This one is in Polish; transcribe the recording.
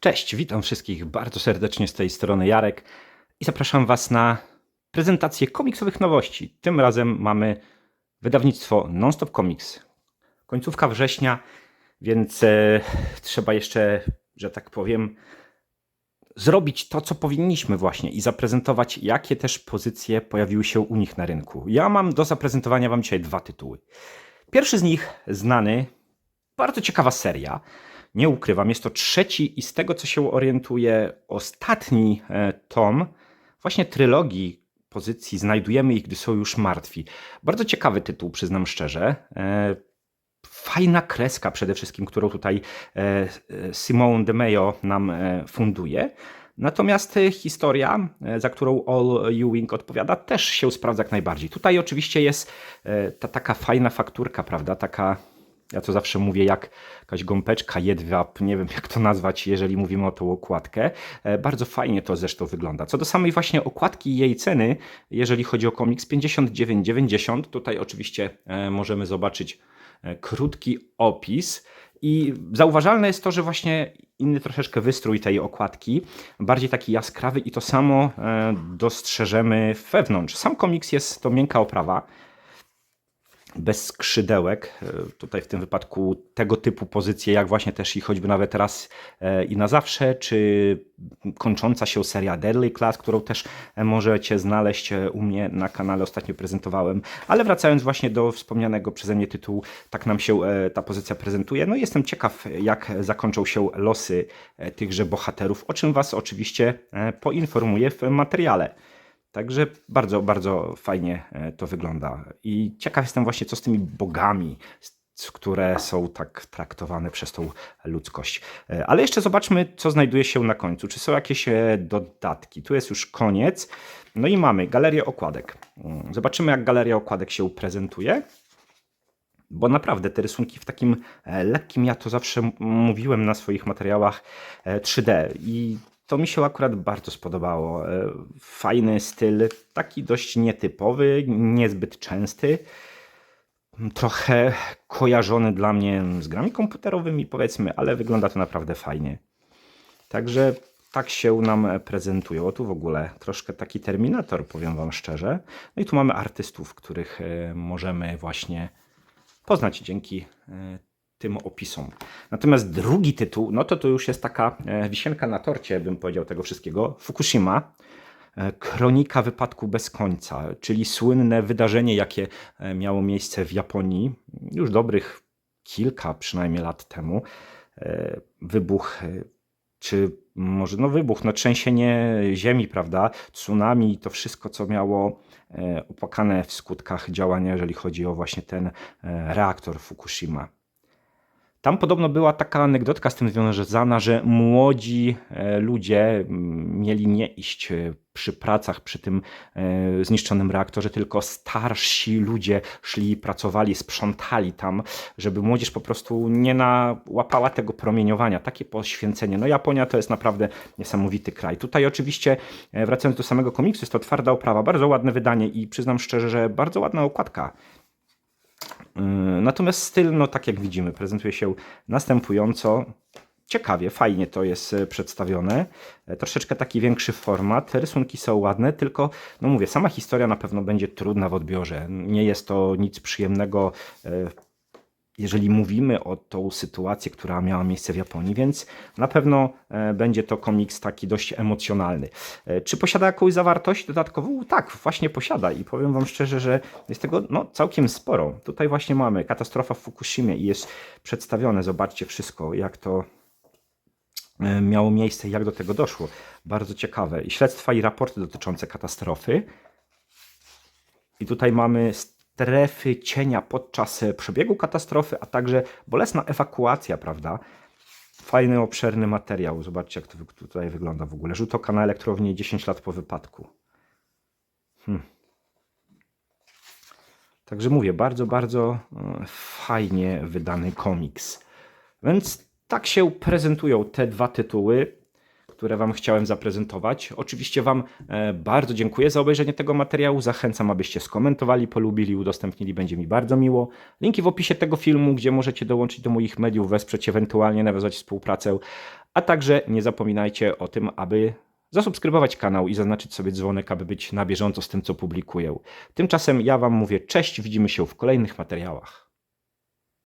Cześć, witam wszystkich bardzo serdecznie z tej strony Jarek i zapraszam Was na prezentację komiksowych nowości. Tym razem mamy wydawnictwo Nonstop Comics. Końcówka września, więc e, trzeba jeszcze, że tak powiem, zrobić to, co powinniśmy właśnie i zaprezentować, jakie też pozycje pojawiły się u nich na rynku. Ja mam do zaprezentowania Wam dzisiaj dwa tytuły. Pierwszy z nich znany, bardzo ciekawa seria. Nie ukrywam, jest to trzeci i z tego co się orientuję, ostatni e, tom właśnie trylogii pozycji Znajdujemy ich, gdy są już martwi. Bardzo ciekawy tytuł, przyznam szczerze. Fajna kreska przede wszystkim, którą tutaj e, e, Simone de Mayo nam e, funduje. Natomiast historia, za którą All Ewing odpowiada, też się sprawdza jak najbardziej. Tutaj oczywiście jest ta taka fajna fakturka, prawda? Taka, ja to zawsze mówię, jak jakaś gąbeczka, jedwab, nie wiem jak to nazwać, jeżeli mówimy o tą okładkę. Bardzo fajnie to zresztą wygląda. Co do samej właśnie okładki i jej ceny, jeżeli chodzi o komiks 59,90, tutaj oczywiście możemy zobaczyć krótki opis. I zauważalne jest to, że właśnie inny troszeczkę wystrój tej okładki, bardziej taki jaskrawy i to samo e, dostrzeżemy wewnątrz. Sam komiks jest to miękka oprawa, bez skrzydełek. E, Tutaj w tym wypadku tego typu pozycje, jak właśnie też i choćby nawet raz e, i na zawsze, czy kończąca się seria Deadly Class, którą też możecie znaleźć e, u mnie na kanale, ostatnio prezentowałem. Ale wracając właśnie do wspomnianego przeze mnie tytułu, tak nam się ta pozycja prezentuje. No jestem ciekaw, jak zakończą się losy tychże bohaterów, o czym Was oczywiście poinformuję w materiale. Także bardzo, bardzo fajnie e, to wygląda. I ciekaw jestem właśnie, co z tymi bogami, które są tak traktowane przez tą ludzkość. E, Ale jeszcze zobaczmy, co znajduje się na końcu. Czy są jakieś e, dodatki? Tu jest już koniec. No i mamy galerię okładek. Mm, Zobaczymy, jak galeria okładek się prezentuje. Bo naprawdę te rysunki w takim lekkim, ja to zawsze mówiłem na swoich materiałach e, 3D i to mi się akurat bardzo spodobało. E, Fajny styl, taki dość nietypowy, niezbyt częsty. Trochę kojarzony dla mnie z grami komputerowymi, powiedzmy, ale wygląda to naprawdę fajnie. Także tak się nam prezentują. Tu w ogóle troszkę taki terminator, powiem Wam szczerze. No i tu mamy artystów, których e, możemy właśnie poznać dzięki e, tym opisom. Natomiast drugi tytuł, no to to już jest taka e, wisienka na torcie, bym powiedział tego wszystkiego. Fukushima. e, Kronika wypadku bez końca, czyli słynne wydarzenie, jakie e, miało miejsce w Japonii już dobrych kilka przynajmniej lat temu. Wybuch, czy może no wybuch, no trzęsienie ziemi, prawda? Tsunami, to wszystko, co miało opłakane w skutkach działania, jeżeli chodzi o właśnie ten reaktor Fukushima. Tam podobno była taka anegdotka z tym związana, że młodzi e, ludzie mm, mieli nie iść e, przy pracach przy tym e, zniszczonym reaktorze, tylko starsi ludzie szli, pracowali, sprzątali tam, żeby młodzież po prostu nie nałapała tego promieniowania. Takie poświęcenie. No Japonia to jest naprawdę niesamowity kraj. Tutaj oczywiście, wracając do samego komiksu, jest to twarda oprawa, bardzo ładne wydanie i przyznam szczerze, że bardzo ładna okładka. Yy, Natomiast styl, no tak jak widzimy, prezentuje się następująco. Ciekawie, fajnie to jest e, przedstawione. E, Troszeczkę taki większy format. Rysunki są ładne, tylko, no mówię, sama historia na pewno będzie trudna w odbiorze. Nie jest to nic przyjemnego, e, jeżeli mówimy o tą sytuację, która miała miejsce w Japonii, więc na pewno e, będzie to komiks taki dość emocjonalny. E, Czy posiada jakąś zawartość dodatkową? Tak, właśnie posiada i powiem Wam szczerze, że jest tego no, całkiem sporo. Tutaj właśnie mamy katastrofa w Fukushimie i jest przedstawione, zobaczcie wszystko, jak to e, miało miejsce jak do tego doszło. Bardzo ciekawe. I śledztwa i raporty dotyczące katastrofy. I tutaj mamy strefy cienia podczas e, przebiegu katastrofy, a także bolesna ewakuacja, prawda? Fajny, obszerny materiał. Zobaczcie, jak to tutaj wygląda w ogóle. Rzut oka na elektrownię 10 lat po wypadku. Hmm. Także mówię, bardzo, bardzo e, fajnie wydany komiks. Więc tak się prezentują te dwa tytuły. Które Wam chciałem zaprezentować. Oczywiście Wam e, bardzo dziękuję za obejrzenie tego materiału. Zachęcam, abyście skomentowali, polubili, udostępnili, będzie mi bardzo miło. Linki w opisie tego filmu, gdzie możecie dołączyć do moich mediów, wesprzeć, ewentualnie nawiązać współpracę. A także nie zapominajcie o tym, aby zasubskrybować kanał i zaznaczyć sobie dzwonek, aby być na bieżąco z tym, co publikuję. Tymczasem ja Wam mówię cześć, widzimy się w kolejnych materiałach.